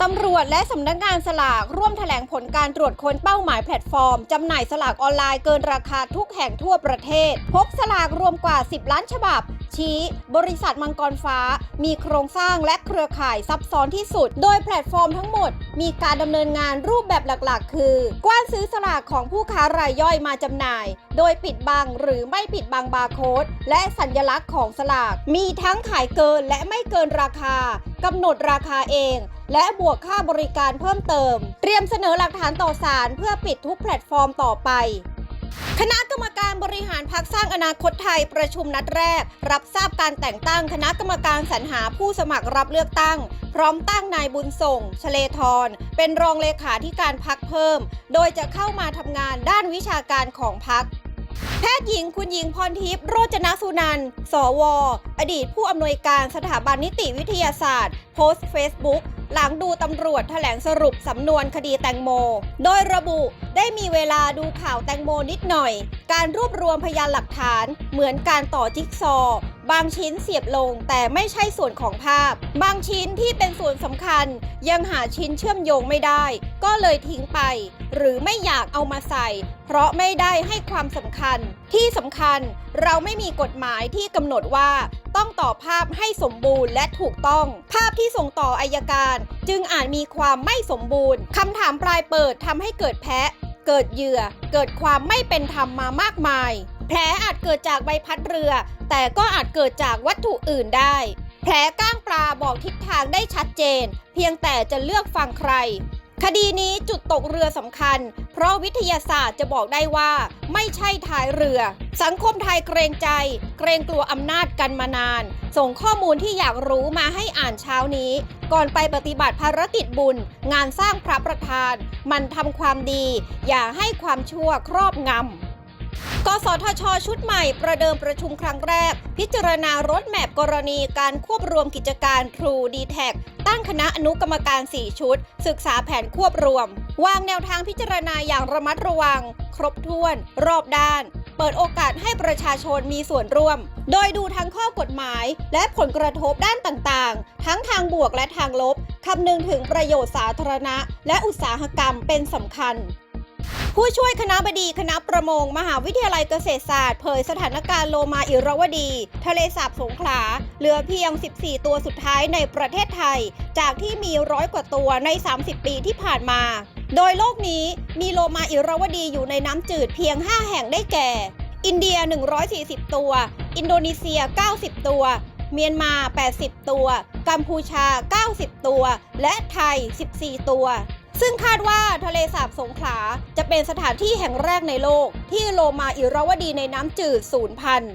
ตำรวจและสำนักงานสลากร่วมแถลงผลการตรวจค้นเป้าหมายแพลตฟอร์ม จำหน่ายสลากออนไลน์เกินราคาทุกแห่งทั่วประเทศ พบสลากรวมกว่า 10 ล้านฉบับ ชี้ บริษัทมังกรฟ้า มีโครงสร้างและเครือข่ายซับซ้อนที่สุด โดยแพลตฟอร์มทั้งหมด มีการดำเนินงานรูปแบบหลักๆ คือ กว้านซื้อสลากของผู้ค้ารายย่อยมาจำหน่าย โดยปิดบังหรือไม่ปิดบังบาร์โค้ดและสัญลักษณ์ของสลาก มีทั้งขายเกินและไม่เกินราคากำหนดราคาเอง และบวกค่าบริการเพิ่มเติม เตรียมเสนอหลักฐานต่อศาลเพื่อปิดทุกแพลตฟอร์มต่อไป คณะกรรมการบริหารพักสร้างอนาคตไทยประชุมนัดแรก รับทราบการแต่งตั้งคณะกรรมการสรรหาผู้สมัครรับเลือกตั้ง พร้อมตั้งนายบุญส่งชเลทร เป็นรองเลขาธิการพักเพิ่ม โดยจะเข้ามาทำงานด้านวิชาการของพักแพทย์หญิงคุณหญิงพรทิพย์โรจนสุนันท์สวอดีตผู้อำนวยการสถาบันนิติวิทยาศาสตร์ โพสต์เฟซบุ๊ก หลังดูตำรวจแถลงสรุปสำนวนคดีแตงโม โดยระบุได้มีเวลาดูข่าวแตงโมนิดหน่อย การรวบรวมพยานหลักฐานเหมือนการต่อจิ๊กซอ บางชิ้นเสียบลงแต่ไม่ใช่ส่วนของภาพ บางชิ้นที่เป็นส่วนสำคัญ ยังหาชิ้นเชื่อมโยงไม่ได้ ก็เลยทิ้งไป หรือไม่อยากเอามาใส่ เพราะไม่ได้ให้ความสำคัญ ที่สำคัญเราไม่มีกฎหมายที่กำหนดว่า ต้องต่อภาพให้สมบูรณ์และถูกต้อง ภาพที่ส่งต่ออายการ จึงอาจมีความไม่สมบูรณ์คำถามปลายเปิดทำให้เกิดแพ้เกิดเหยื่อ เกิดความไม่เป็นธรรมมามากมาย แผลอาจเกิดจากใบพัดเรือ แต่ก็อาจเกิดจากวัตถุอื่นได้ แผลก้างปลาบอกทิศทางได้ชัดเจน เพียงแต่จะเลือกฟังใคร คดีนี้จุดตกเรือสำคัญ เพราะวิทยาศาสตร์จะบอกได้ว่า ไม่ใช่ท้ายเรือ สังคมไทยเกรงใจ เกรงกลัวอำนาจกันมานาน ส่งข้อมูลที่อยากรู้มาให้อ่านเช้านี้ ก่อนไปปฏิบัติภารกิจบุญ งานสร้างพระประธาน มันทำความดี อย่าให้ความชั่วครอบงำ กสทช ชุดใหม่ประเดิมประชุมครั้งแรก พิจารณารถแมพกรณีการควบรวมกิจการ True d t a c ตั้งคณะอนุกรรมการ 4 ชุด ศึกษาแผนควบรวม วางแนวทางพิจารณาอย่างระมัดระวัง ครบถ้วน รอบด้าน เปิดโอกาสให้ประชาชนมีส่วนร่วม โดยดูทั้งข้อกฎหมาย และผลกระทบด้านต่างๆ ทั้งทางบวกและทางลบคำนึงถึงประโยชน์สาธารณะ และอุตสาหกรรมเป็นสำคัญ ผู้ช่วยคณะบดีคณะประมง มหาวิทยาลัยเกษตรศาสตร์เผยสถานการณ์โลมาอิรวดี ทะเลสาบสงขลา เหลือเพียง 14 ตัวสุดท้ายในประเทศไทย จากที่มีร้อยกว่าตัวใน 30 ปีที่ผ่านมา โดยโลกนี้มีโลมาอิรวดีอยู่ในน้ำจืดเพียง 5 แห่งได้แก่ อินเดีย 140 ตัว อินโดนีเซีย 90 ตัว เมียนมา 80 ตัว กัมพูชา 90 ตัว และไทย 14 ตัว ซึ่งคาดว่าทะเลสาบสงขลาจะเป็นสถานที่แห่งแรกในโลก ที่โลมาอิรวดีในน้ำจืดสูญพันธุ์